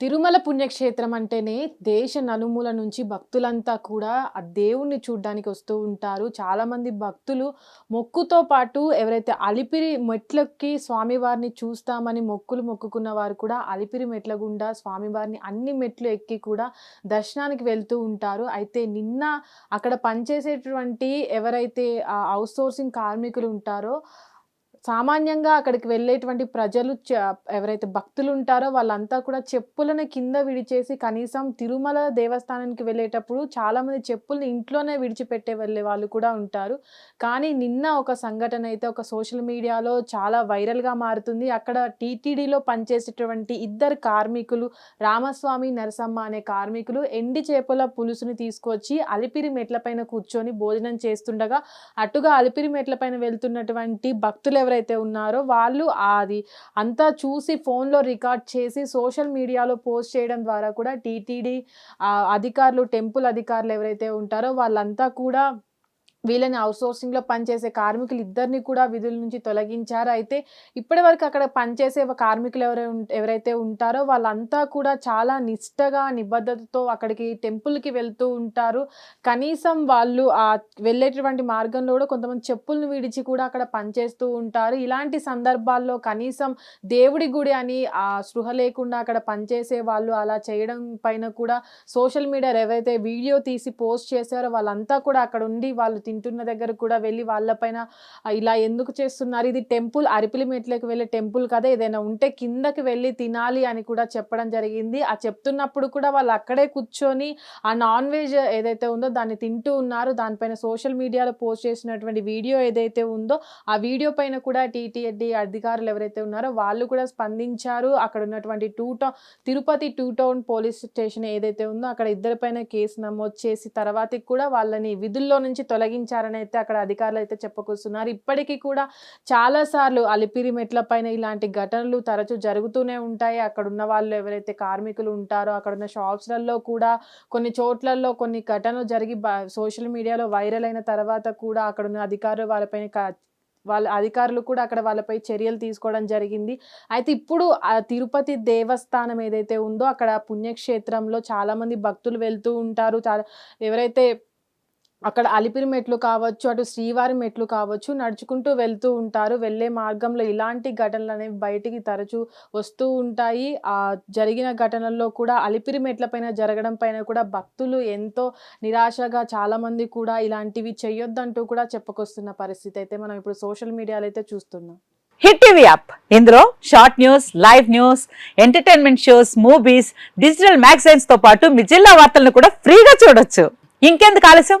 తిరుమల పుణ్యక్షేత్రం అంటేనే దేశ నలుమూల నుంచి భక్తులంతా కూడా ఆ దేవుణ్ణి చూడ్డానికి వస్తూ ఉంటారు. చాలామంది భక్తులు మొక్కుతో పాటు ఎవరైతే అలిపిరి మెట్లెక్కి స్వామివారిని చూస్తామని మొక్కులు మొక్కుకున్న వారు కూడా అలిపిరి మెట్ల గుండా స్వామివారిని అన్ని మెట్లు ఎక్కి కూడా దర్శనానికి వెళ్తూ ఉంటారు. అయితే నిన్న అక్కడ పనిచేసేటువంటి ఎవరైతే అవుట్సోర్సింగ్ కార్మికులు ఉంటారో సామాన్యంగా అక్కడికి వెళ్ళేటువంటి ప్రజలు చ ఎవరైతే భక్తులు ఉంటారో వాళ్ళంతా కూడా చెప్పులను కింద విడిచేసి కనీసం తిరుమల దేవస్థానానికి వెళ్ళేటప్పుడు చాలామంది చెప్పుల్ని ఇంట్లోనే విడిచిపెట్టే వెళ్ళే వాళ్ళు కూడా ఉంటారు. కానీ నిన్న ఒక సంఘటన అయితే ఒక సోషల్ మీడియాలో చాలా వైరల్‌గా మారుతుంది. అక్కడ టీటీడీలో పనిచేసేటువంటి ఇద్దరు కార్మికులు రామస్వామి, నరసమ్మ అనే కార్మికులు ఎండి చేపల పులుసుని తీసుకొచ్చి అలిపిరి మెట్లపైన కూర్చొని భోజనం చేస్తుండగా అటుగా అలిపిరి మెట్లపైన వెళ్తున్నటువంటి భక్తులు ఎవరైతే ఉన్నారో వాళ్ళు అది అంతా చూసి ఫోన్‌లో రికార్డ్ చేసి సోషల్ మీడియాలో పోస్ట్ చేయడం ద్వారా కూడా టీటీడీ అధికారులు టెంపుల్ అధికారులు ఎవరైతే ఉంటారో వాళ్ళంతా కూడా వీళ్ళని ఔట్‌సోర్సింగ్‌లో పనిచేసే కార్మికులు ఇద్దరిని కూడా విధుల నుంచి తొలగించారు. అయితే ఇప్పటివరకు అక్కడ పనిచేసే కార్మికులు ఎవరై ఉం ఎవరైతే ఉంటారో వాళ్ళంతా కూడా చాలా నిష్టగా, నిబద్ధతతో అక్కడికి టెంపుల్‌కి వెళ్తూ ఉంటారు. కనీసం వాళ్ళు ఆ వెళ్ళేటటువంటి మార్గంలో కూడా కొంతమంది చెప్పులను విడిచి కూడా అక్కడ పనిచేస్తూ ఉంటారు. ఇలాంటి సందర్భాల్లో కనీసం దేవుడి గుడి అని ఆ స్పృహ లేకుండా అక్కడ పనిచేసే వాళ్ళు అలా చేయడం పైన కూడా సోషల్ మీడియాలో ఎవరైతే వీడియో తీసి పోస్ట్ చేశారో వాళ్ళంతా కూడా అక్కడ ఉండి వాళ్ళు తిని తింటున్న దగ్గర కూడా వెళ్ళి వాళ్ళపైన ఇలా ఎందుకు చేస్తున్నారు? ఇది టెంపుల్ అరిపిలిమేట్లోకి వెళ్ళే టెంపుల్ కదా! ఏదైనా ఉంటే కిందకి వెళ్ళి తినాలి అని కూడా చెప్పడం జరిగింది. ఆ చెప్తున్నప్పుడు కూడా వాళ్ళు అక్కడే కూర్చొని ఆ నాన్ వెజ్ ఏదైతే ఉందో దాన్ని తింటూ ఉన్నారు. దానిపైన సోషల్ మీడియాలో పోస్ట్ చేసినటువంటి వీడియో ఏదైతే ఉందో ఆ వీడియో పైన కూడా టీటీఎడ్డి అధికారులు ఎవరైతే ఉన్నారో వాళ్ళు కూడా స్పందించారు. అక్కడ ఉన్నటువంటి two town Tirupati two town police station ఏదైతే ఉందో అక్కడ ఇద్దరిపైన కేసు నమోదు చేసి తర్వాతకి కూడా వాళ్ళని విధుల్లో నుంచి తొలగి తొలగించారని అయితే అక్కడ అధికారులు అయితే చెప్పుకొస్తున్నారు. ఇప్పటికీ కూడా చాలా సార్లు అలిపిరి మెట్ల పైన ఇలాంటి ఘటనలు తరచూ జరుగుతూనే ఉంటాయి. అక్కడ ఉన్న వాళ్ళు ఎవరైతే కార్మికులు ఉంటారో అక్కడ ఉన్న షాప్స్‌లలో కూడా కొన్ని చోట్లలో కొన్ని ఘటనలు జరిగి సోషల్ మీడియాలో వైరల్ అయిన తర్వాత కూడా అక్కడున్న అధికారులు వాళ్ళపైన వాళ్ళ అధికారులు కూడా అక్కడ వాళ్ళపై చర్యలు తీసుకోవడం జరిగింది. అయితే ఇప్పుడు ఆ తిరుపతి దేవస్థానం ఏదైతే ఉందో అక్కడ పుణ్యక్షేత్రంలో చాలామంది భక్తులు వెళ్తూ ఉంటారు. చాలా ఎవరైతే అక్కడ అలిపిరి మెట్లు కావచ్చు, అటు శ్రీవారి మెట్లు కావచ్చు నడుచుకుంటూ వెళ్తూ ఉంటారు. వెళ్ళే మార్గంలో ఇలాంటి ఘటనలు అనేవి బయటికి తరచూ వస్తూ ఉంటాయి. ఆ జరిగిన ఘటనల్లో కూడా అలిపిరి మెట్ల పైన జరగడం పైన కూడా భక్తులు ఎంతో నిరాశగా చాలామంది కూడా ఇలాంటివి చెయ్యొద్దంటూ కూడా చెప్పుకొస్తున్న పరిస్థితి అయితే మనం ఇప్పుడు సోషల్ మీడియాలో అయితే చూస్తున్నాం. హిట్ టీవీ యాప్ ఇందులో short news live news entertainment shows movies digital మ్యాగజైన్స్తో పాటు మీ జిల్లా వార్తలను కూడా ఫ్రీగా చూడొచ్చు ఇంకెందుకు ఆలస్యం